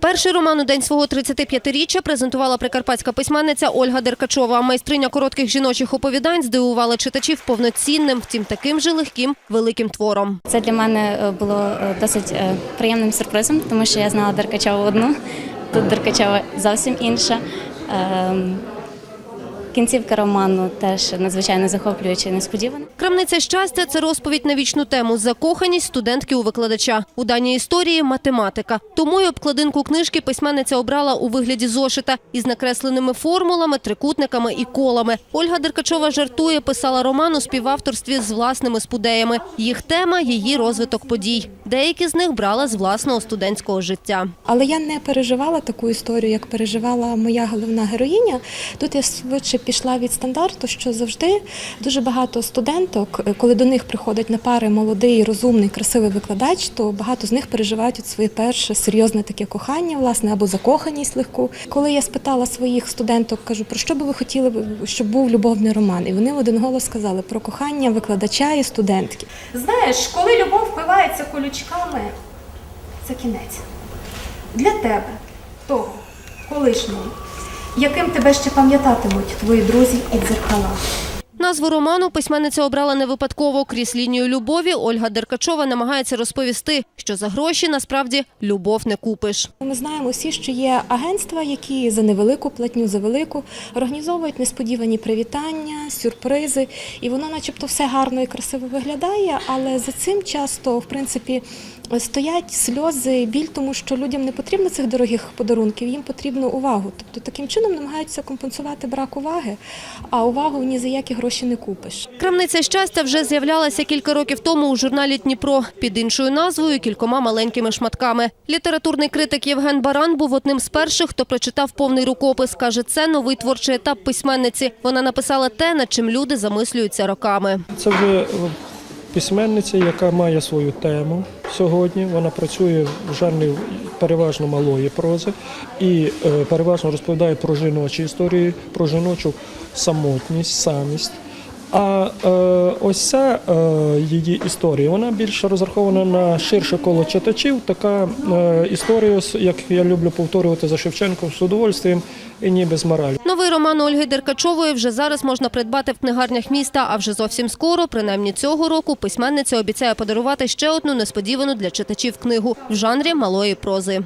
Перший роман у день свого 35-річчя презентувала прикарпатська письменниця Ольга Деркачова. Майстриня коротких жіночих оповідань здивувала читачів повноцінним, втім таким же легким великим твором. Це для мене е, було е, досить е, приємним сюрпризом, тому що я знала Деркачову одну, тут Деркачова зовсім інша. Кінцівка роману теж надзвичайно захоплююча і несподівана. Крамниця щастя це розповідь на вічну тему закоханість студентки у викладача. У даній історії математика. Тому й обкладинку книжки письменниця обрала у вигляді зошита із накресленими формулами, трикутниками і колами. Ольга Деркачова жартує, писала роман у співавторстві з власними спудеями. Їх тема її розвиток подій. Деякі з них брала з власного студентського життя. Але я не переживала таку історію, як переживала моя головна героїня. Тут я швидше пішла від стандарту, що завжди дуже багато студенток, е, коли до них приходить на пари молодий, розумний, красивий викладач, то багато з них переживають своє перше серйозне таке кохання, власне, або закоханість легку. Коли я спитала своїх студенток, кажу, про що би ви хотіли, щоб був любовний роман, і вони в один голос сказали про кохання викладача і студентки. Знаєш, коли любов впивається колючками, це кінець. Для тебе, того, колишнього, яким тебе ще пам'ятатимуть твої друзі і дзеркала. Назву роману письменниця обрала не випадково. Крізь лінію любові Ольга Деркачова намагається розповісти, що за гроші насправді любов не купиш. Ми знаємо всі, що є агентства, які за невелику платню, за велику організовують несподівані привітання, сюрпризи, і воно, начебто, все гарно і красиво виглядає, але за цим часто, в принципі, стоять сльози, біль, тому що людям не потрібно цих дорогих подарунків, їм потрібно увагу. Тобто таким чином намагаються компенсувати брак уваги, а увагу ні за які гроші не купиш. Крамниця щастя вже з'являлася кілька років тому у журналі Дніпро під іншою назвою кількома маленькими шматками. Літературний критик Євген Баран був одним з перших, хто прочитав повний рукопис. каже, це новий творчий етап письменниці. Вона написала те, над чим люди замислюються роками. Це вже письменниця, яка має свою тему сьогодні. Вона працює в жанрі переважно малої прози і е, переважно розповідає про жіночі історії, про жіночу самотність, самість. А е, ось ця е, її історія, вона більше розрахована на ширше коло читачів. Така е, історія, як я люблю повторювати за Шевченком, з удовольствием і ніби з моралью. Новий роман Ольги Деркачової вже зараз можна придбати в книгарнях міста. А вже зовсім скоро, принаймні цього року, письменниця обіцяє подарувати ще одну несподівану для читачів книгу в жанрі малої прози.